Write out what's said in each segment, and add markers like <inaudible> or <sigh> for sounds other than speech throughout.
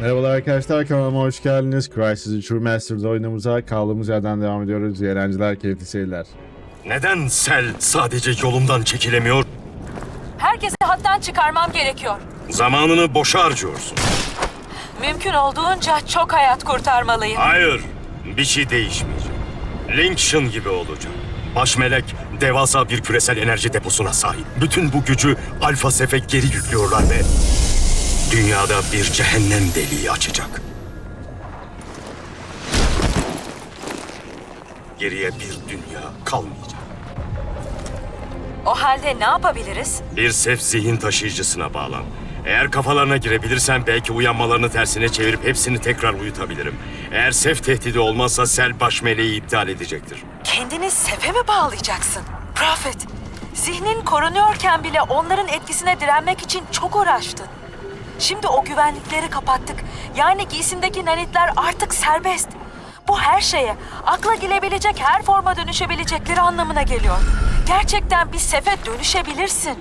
Merhabalar arkadaşlar kanalıma hoş geldiniz. Crysis True Masters oyunumuza kaldığımız yerden devam ediyoruz. Eğlenceler, keyifli seyirler. Neden Sel sadece yolumdan çekilemiyor? Herkesi hattan çıkarmam gerekiyor. Zamanını boşa harcıyorsun. Mümkün olduğunca çok hayat kurtarmalıyım. Hayır, bir şey değişmeyecek. Lincoln gibi olacak. Baş melek devasa bir küresel enerji deposuna sahip. Bütün bu gücü Alfa Sef'e geri yüklüyorlar ve dünyada bir cehennem deliği açacak. Geriye bir dünya kalmayacak. O halde ne yapabiliriz? Bir sef zihin taşıyıcısına bağlan. Eğer kafalarına girebilirsen belki uyanmalarını tersine çevirip hepsini tekrar uyutabilirim. Eğer sef tehdidi olmazsa sel baş meleği iptal edecektir. Kendini sefe mi bağlayacaksın? Prophet, zihnin korunuyorken bile onların etkisine direnmek için çok uğraştın. Şimdi o güvenlikleri kapattık. Yani giysindeki nanitler artık serbest. Bu her şeye, akla gelebilecek her forma dönüşebilecekleri anlamına geliyor. Gerçekten bir sefe dönüşebilirsin.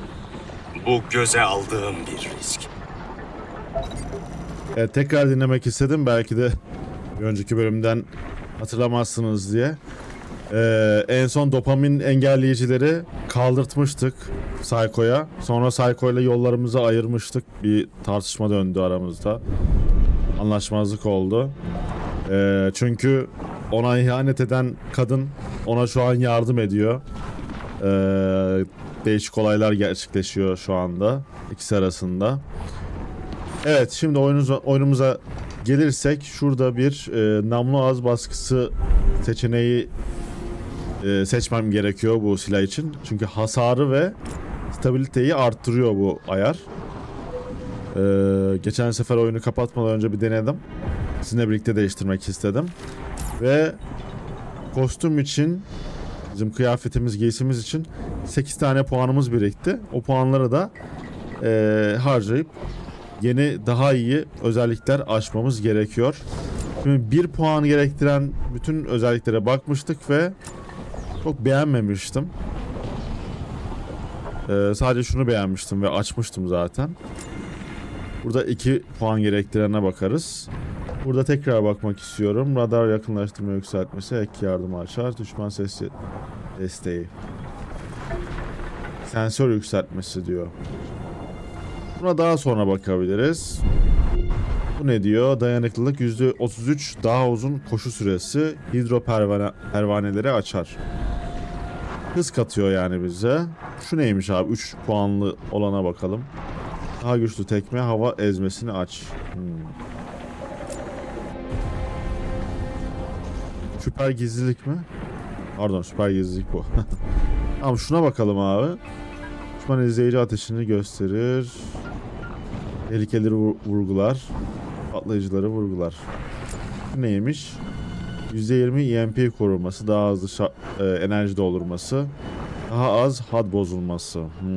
Bu göze aldığım bir risk. Evet, tekrar dinlemek istedim. Belki de bir önceki bölümden hatırlamazsınız diye. Ee, en son dopamin engelleyicileri kaldırtmıştık Psycho'ya. Sonra Psycho yollarımızı ayırmıştık. Bir tartışma döndü aramızda. Anlaşmazlık oldu. Ee, çünkü ona ihanet eden kadın ona şu an yardım ediyor. Ee, değişik olaylar gerçekleşiyor şu anda ikisi arasında. Evet şimdi oyunumuza, oyunumuza gelirsek şurada bir e, namlu ağız baskısı seçeneği e, seçmem gerekiyor bu silah için. Çünkü hasarı ve stabiliteyi arttırıyor bu ayar. E, geçen sefer oyunu kapatmadan önce bir denedim. Sizinle birlikte değiştirmek istedim. Ve kostüm için bizim kıyafetimiz, giysimiz için 8 tane puanımız birikti. O puanları da e, harcayıp yeni daha iyi özellikler açmamız gerekiyor. Şimdi bir puan gerektiren bütün özelliklere bakmıştık ve çok beğenmemiştim. Ee, sadece şunu beğenmiştim ve açmıştım zaten. Burada 2 puan gerektirene bakarız. Burada tekrar bakmak istiyorum. Radar yakınlaştırma yükseltmesi ek yardımı açar. Düşman ses desteği. Sensör yükseltmesi diyor. Buna daha sonra bakabiliriz. Bu ne diyor? Dayanıklılık %33 daha uzun koşu süresi hidro pervane, pervaneleri açar. Hız katıyor yani bize. Şu neymiş abi? 3 puanlı olana bakalım. Daha güçlü tekme hava ezmesini aç. Hmm. Süper gizlilik mi? Pardon süper gizlilik bu. <laughs> Tamam şuna bakalım abi. Düşman izleyici ateşini gösterir. Tehlikeleri vur- vurgular. Patlayıcıları vurgular. Neymiş? %20 EMP koruması, daha hızlı e, enerji doldurması, daha az had bozulması. Hmm,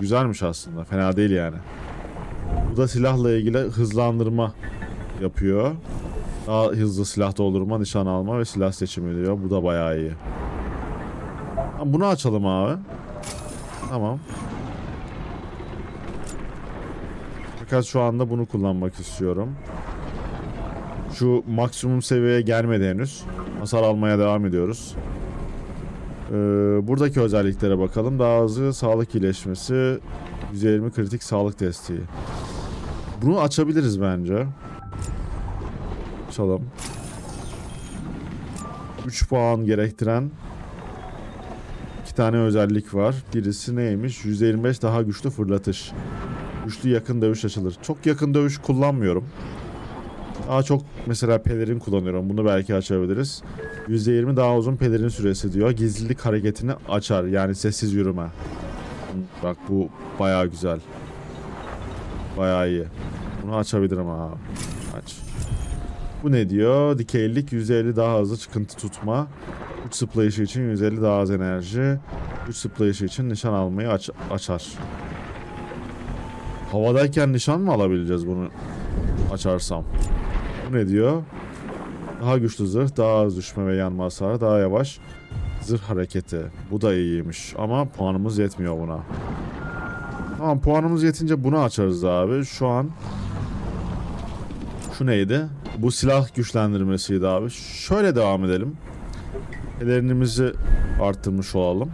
Güzelmiş aslında, fena değil yani. Bu da silahla ilgili hızlandırma yapıyor. Daha hızlı silah doldurma, nişan alma ve silah seçimi diyor. Bu da bayağı iyi. Bunu açalım abi. Tamam. Fakat şu anda bunu kullanmak istiyorum. Şu maksimum seviyeye gelmedi henüz. Hasar almaya devam ediyoruz. Ee, buradaki özelliklere bakalım. Daha hızlı sağlık iyileşmesi. %20 kritik sağlık desteği. Bunu açabiliriz bence. Açalım. 3 puan gerektiren iki tane özellik var. Birisi neymiş? %25 daha güçlü fırlatış. Güçlü yakın dövüş açılır. Çok yakın dövüş kullanmıyorum. Daha çok mesela pelerin kullanıyorum. Bunu belki açabiliriz. %20 daha uzun pelerin süresi diyor. Gizlilik hareketini açar. Yani sessiz yürüme. Bak bu bayağı güzel. Bayağı iyi. Bunu açabilirim abi. Aç. Bu ne diyor? Dikeylik %50 daha hızlı çıkıntı tutma. Güç zıplayışı için %50 daha az enerji. Güç zıplayışı için nişan almayı aç açar. Havadayken nişan mı alabileceğiz bunu açarsam? Ne diyor? Daha güçlü zırh, daha az düşme ve yanma hasarı, daha yavaş zırh hareketi. Bu da iyiymiş ama puanımız yetmiyor buna. Tamam puanımız yetince bunu açarız abi. Şu an Şu neydi? Bu silah güçlendirmesiydi abi. Şöyle devam edelim. Ellerimizi arttırmış olalım.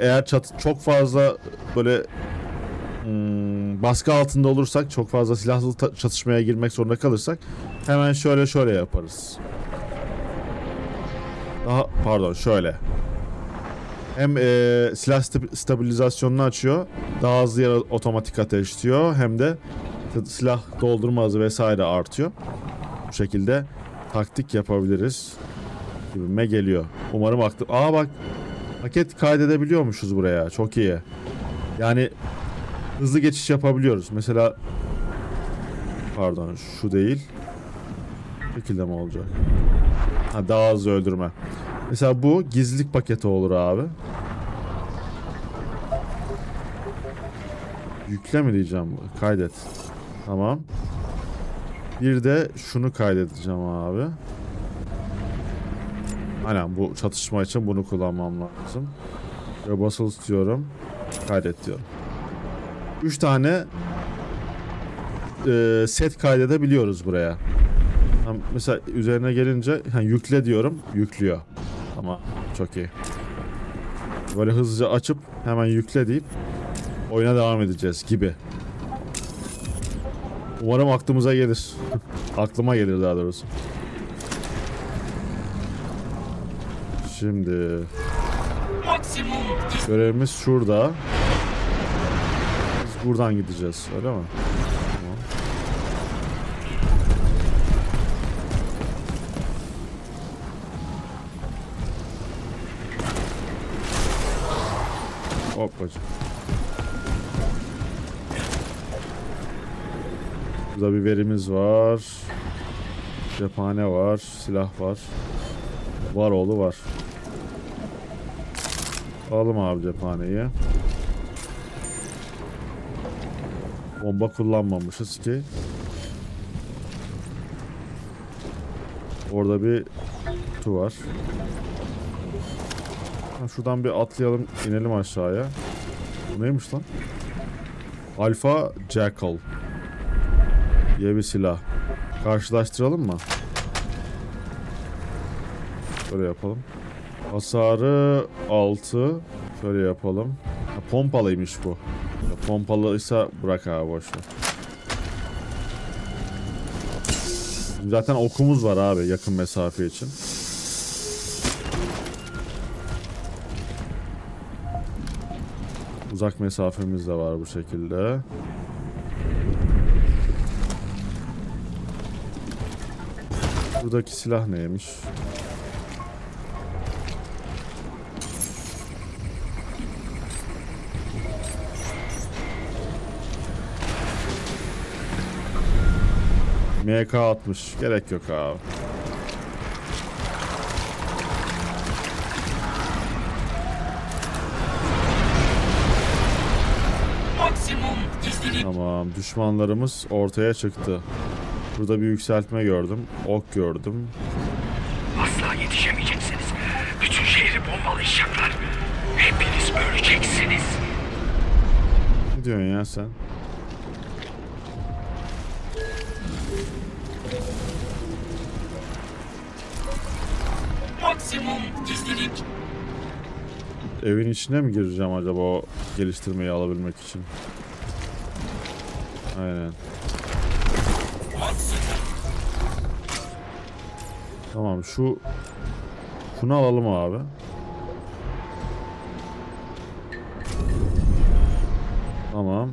Eğer çat çok fazla böyle hmm, baskı altında olursak, çok fazla silahlı çatışmaya girmek zorunda kalırsak hemen şöyle şöyle yaparız. Daha pardon şöyle. Hem eee, silah sta- stabilizasyonunu açıyor, daha hızlı yere otomatik ateşliyor hem de silah doldurma hızı vesaire artıyor. Bu şekilde taktik yapabiliriz gibime geliyor. Umarım aktı. Aa bak paket kaydedebiliyormuşuz buraya. Çok iyi. Yani hızlı geçiş yapabiliyoruz. Mesela pardon şu değil. Bu şekilde mi olacak? Ha, daha hızlı öldürme. Mesela bu gizlilik paketi olur abi. Yükle mi diyeceğim? Kaydet. Tamam. Bir de şunu kaydedeceğim abi. Aynen bu çatışma için bunu kullanmam lazım. Ve basılı tutuyorum. Kaydet diyorum. 3 tane e, set kaydedebiliyoruz buraya. Mesela üzerine gelince yani yükle diyorum. Yüklüyor. Ama çok iyi. Böyle hızlıca açıp hemen yükle deyip oyuna devam edeceğiz gibi. Umarım aklımıza gelir. <laughs> Aklıma gelir daha doğrusu. Şimdi görevimiz şurada. Buradan gideceğiz öyle mi? Tamam. Hoppacık. Burada bir verimiz var. Cephane var. Silah var. Var oğlu var. Alalım abi cephaneyi. Bomba kullanmamışız ki. Orada bir kutu var. Ha, şuradan bir atlayalım, inelim aşağıya. Bu neymiş lan? Alpha Jackal diye bir silah. Karşılaştıralım mı? Böyle yapalım. Hasarı 6. Şöyle yapalım. Ha, pompalıymış bu. Ya, pompalıysa bırak abi boşver. Zaten okumuz var abi yakın mesafe için. Uzak mesafemiz de var bu şekilde. Buradaki silah neymiş? MK60 gerek yok abi. Tamam düşmanlarımız ortaya çıktı. Burada bir yükseltme gördüm. Ok gördüm. Asla yetişemeyeceksiniz. Bütün şehri bombalayacaklar. Hepiniz öleceksiniz. Ne diyorsun ya sen? Maksimum gizlilik. Evin içine mi gireceğim acaba o geliştirmeyi alabilmek için? Aynen. Tamam şu şunu alalım abi. Tamam.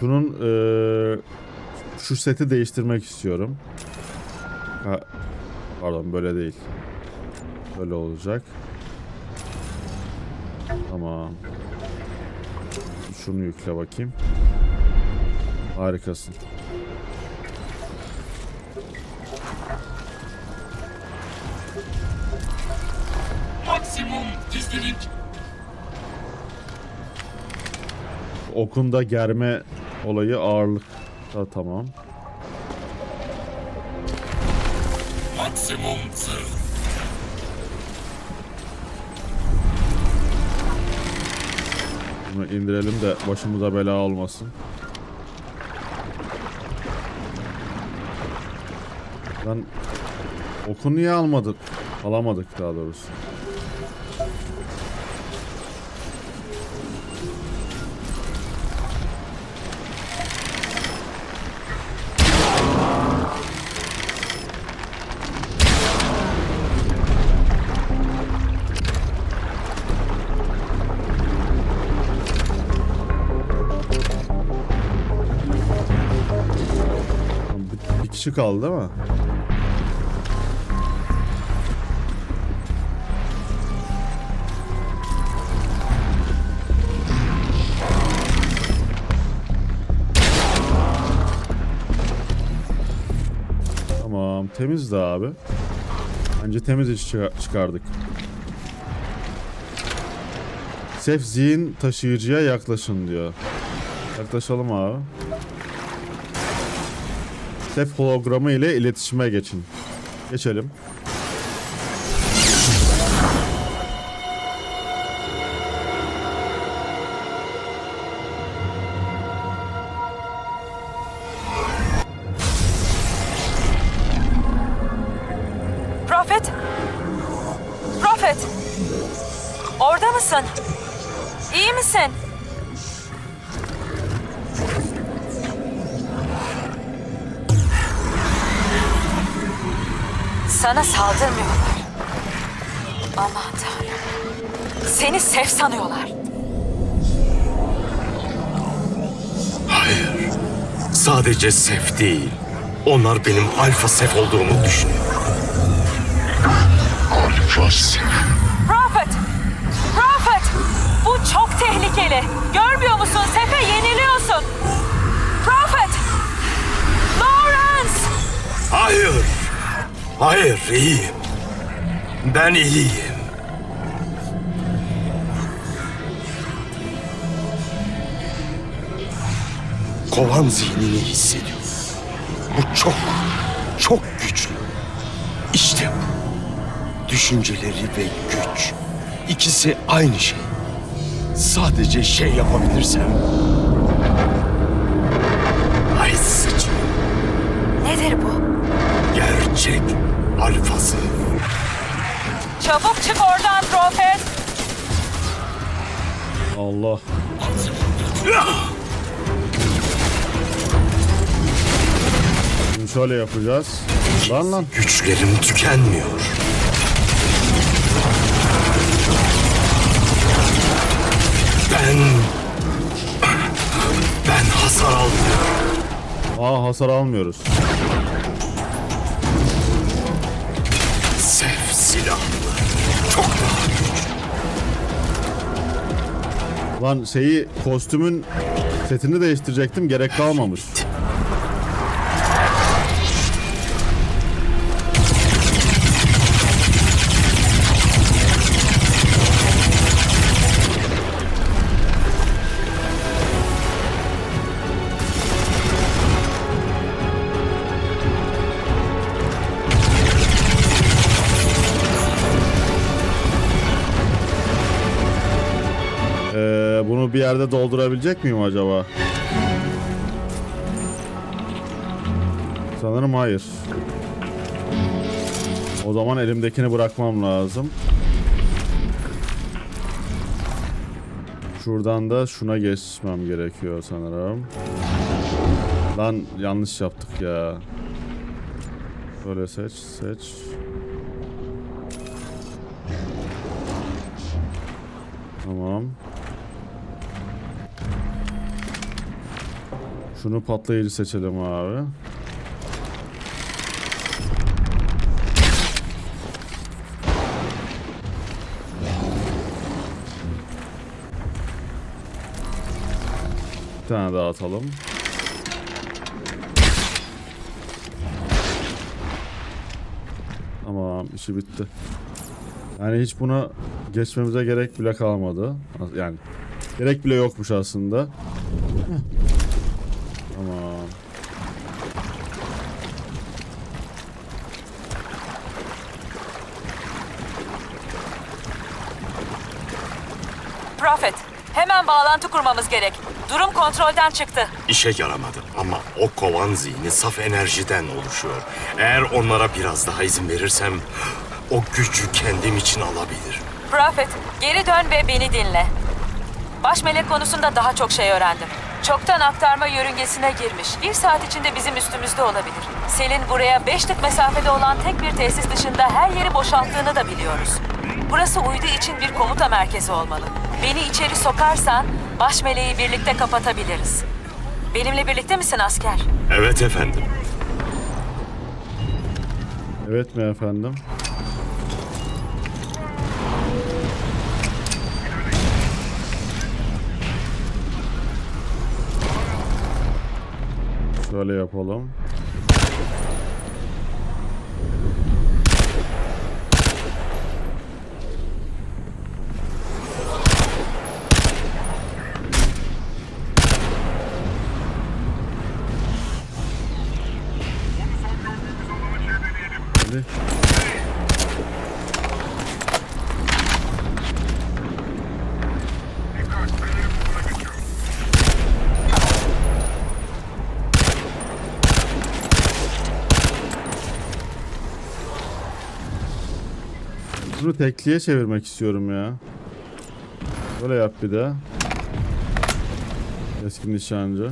Şunun eee, şu seti değiştirmek istiyorum. Ha, pardon böyle değil. Böyle olacak. Tamam. Şunu yükle bakayım. Harikasın. Maksimum gizlilik. Okunda germe olayı ağırlık. Da tamam. Maksimum zırh. Şunu indirelim de başımıza bela olmasın. Lan oku niye almadık? Alamadık daha doğrusu. Kişi kaldı değil mi? Tamam temizdi abi. Bence temiz iş çıkar- çıkardık. Sef zihin taşıyıcıya yaklaşın diyor. Yaklaşalım abi. Sef hologramı ile iletişime geçin. Geçelim. Sana saldırmıyorlar. Aman tanrım. Seni sef sanıyorlar. Hayır. Sadece Sef değil. Onlar benim Alfa Sef olduğumu düşünüyor. Alfa Sef. Prophet! Prophet! Bu çok tehlikeli. Görmüyor musun? Sefe yeniliyorsun. Prophet! Lawrence! Hayır. Hayır, iyiyim. Ben iyiyim. Kovan zihnini hissediyorum. Bu çok, çok güçlü. İşte bu. Düşünceleri ve güç. İkisi aynı şey. Sadece şey yapabilirsem. Gerçek alfası. Çabuk çık oradan Prophet. Allah. Şimdi şöyle yapacağız. Lan lan. Güçlerim tükenmiyor. Ben... Ben hasar almıyorum. Aa hasar almıyoruz. Lan şeyi kostümün setini değiştirecektim gerek kalmamış. Yerde doldurabilecek miyim acaba? Sanırım hayır. O zaman elimdekini bırakmam lazım. Şuradan da şuna geçmem gerekiyor sanırım. Lan yanlış yaptık ya. Böyle seç, seç. Tamam. Şunu patlayıcı seçelim abi. Bir tane daha atalım. Tamam işi bitti. Yani hiç buna geçmemize gerek bile kalmadı. Yani gerek bile yokmuş aslında. Tamam. Prophet, Hemen bağlantı kurmamız gerek. Durum kontrolden çıktı. İşe yaramadı ama o kovan zihni saf enerjiden oluşuyor. Eğer onlara biraz daha izin verirsem <gasps> o gücü kendim için alabilir. Prophet, geri dön ve beni dinle. Baş melek konusunda daha çok şey öğrendim. Çoktan aktarma yörüngesine girmiş. Bir saat içinde bizim üstümüzde olabilir. Selin buraya beş tık mesafede olan tek bir tesis dışında her yeri boşalttığını da biliyoruz. Burası uydu için bir komuta merkezi olmalı. Beni içeri sokarsan baş meleği birlikte kapatabiliriz. Benimle birlikte misin asker? Evet efendim. Evet mi efendim? Şöyle yapalım. Bunu tekliye çevirmek istiyorum ya. Böyle yap bir de. Eski nişancı.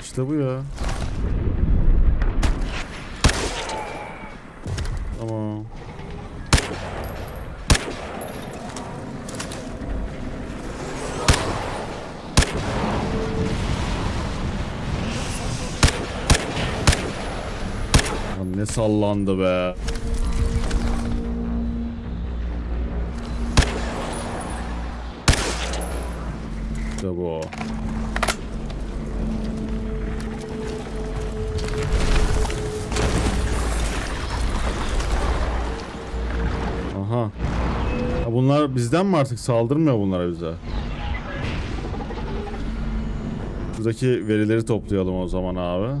İşte bu ya. Tamam. Lan ne sallandı be. İşte bu. Aha. Ha bunlar bizden mi artık saldırmıyor bunlara bize? Buradaki verileri toplayalım o zaman abi.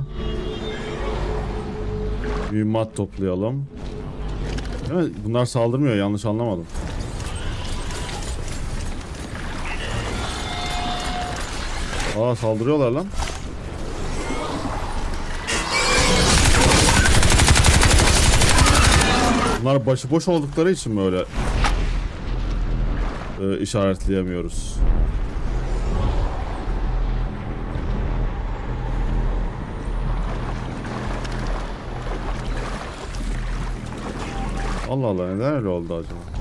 Mühimmat toplayalım. Mi? Bunlar saldırmıyor yanlış anlamadım. Aa saldırıyorlar lan. Bunlar başıboş oldukları için mi öyle e, işaretleyemiyoruz? Allah Allah neden oldu acaba?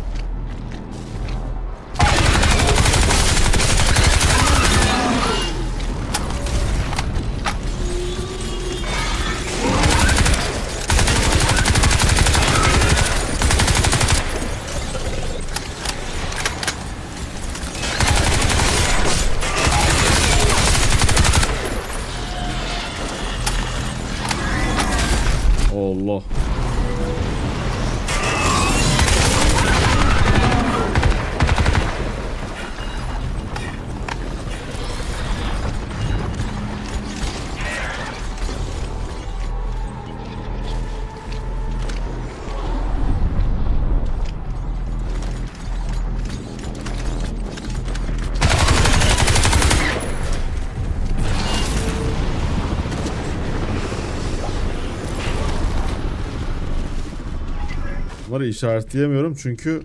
Bunları işaretleyemiyorum çünkü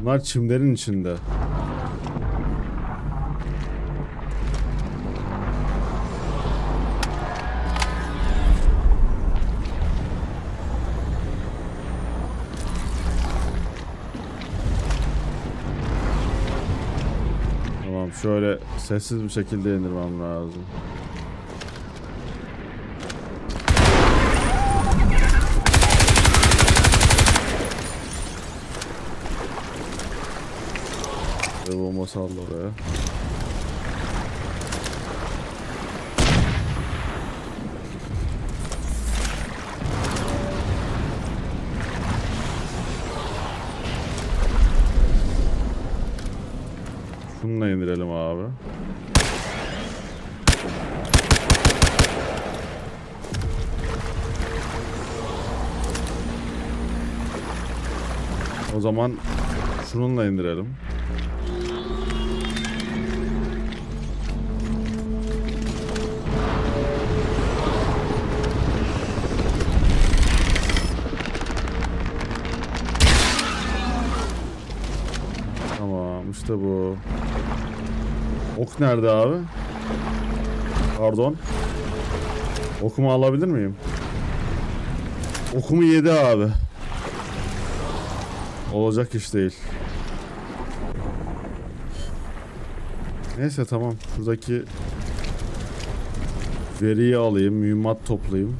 bunlar çimlerin içinde. Tamam şöyle sessiz bir şekilde indirmem lazım. Ve bomba saldı oraya. Şununla indirelim abi. O zaman Şununla indirelim. İşte bu. Ok nerede abi? Pardon. Okumu alabilir miyim? Okumu yedi abi. Olacak iş değil. Neyse tamam. Şuradaki veriyi alayım. Mühimmat toplayayım.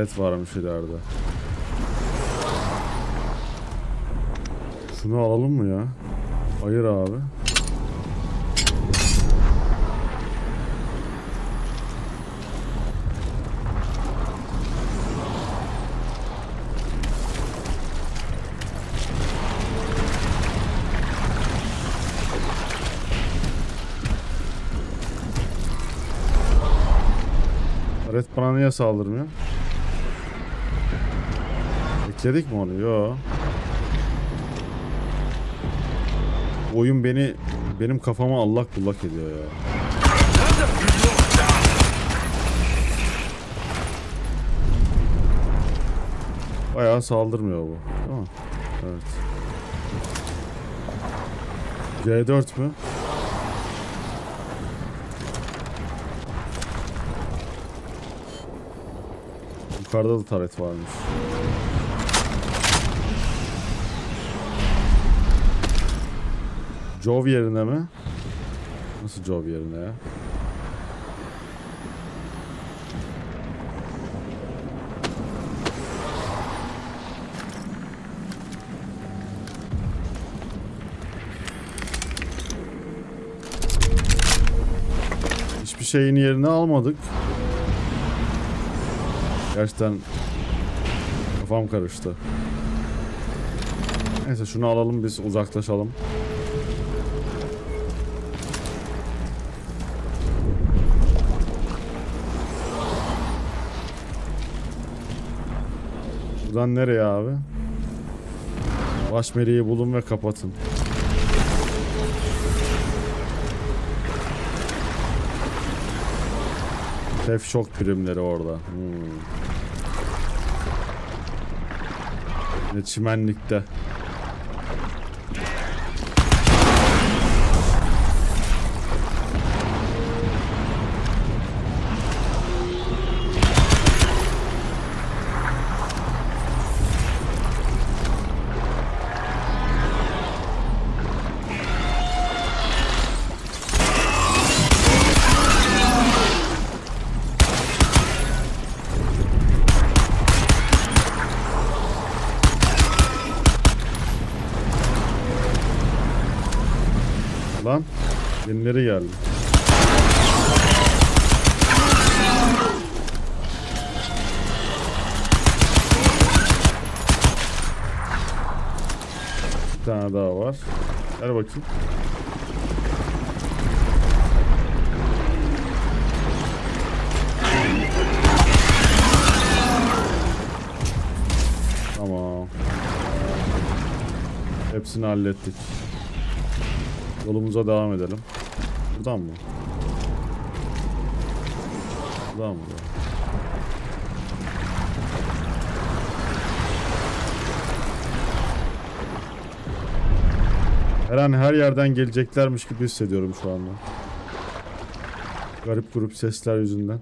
Aret varmış ileride. Şunu alalım mı ya? Hayır abi. Red bana niye saldırmıyor? Ekledik mi onu? Yo. Oyun beni benim kafama allak bullak ediyor ya. Bayağı saldırmıyor bu. Mi? Evet. C4 mü? Yukarıda da taret varmış. Jov yerine mi? Nasıl Jov yerine ya? Hiçbir şeyin yerine almadık. Gerçekten kafam karıştı. Neyse şunu alalım biz uzaklaşalım. Buradan nereye abi? Baş bulun ve kapatın. Tef şok primleri orada. Hmm. Ne çimenlikte. Lan yenileri geldi. Bir tane daha var. Ver bakayım. Tamam. Hepsini hallettik. Yolumuza devam edelim. Buradan mı? Buradan mı? Her an her yerden geleceklermiş gibi hissediyorum şu anda. Garip grup sesler yüzünden.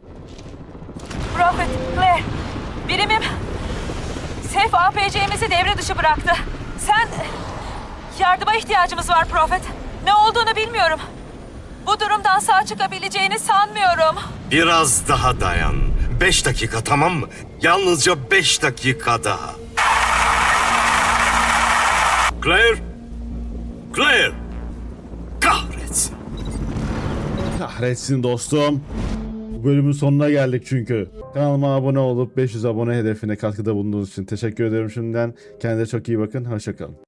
Prophet, Claire, birimim. Sef APC'mizi devre dışı bıraktı. Sen... Yardıma ihtiyacımız var Prophet. Ne olduğunu bilmiyorum. Bu durumdan sağ çıkabileceğini sanmıyorum. Biraz daha dayan. Beş dakika tamam mı? Yalnızca beş dakika daha. Claire! Claire! Kahretsin. Kahretsin dostum. Bu bölümün sonuna geldik çünkü. Kanalıma abone olup 500 abone hedefine katkıda bulunduğunuz için teşekkür ederim şimdiden. Kendinize çok iyi bakın. Hoşçakalın.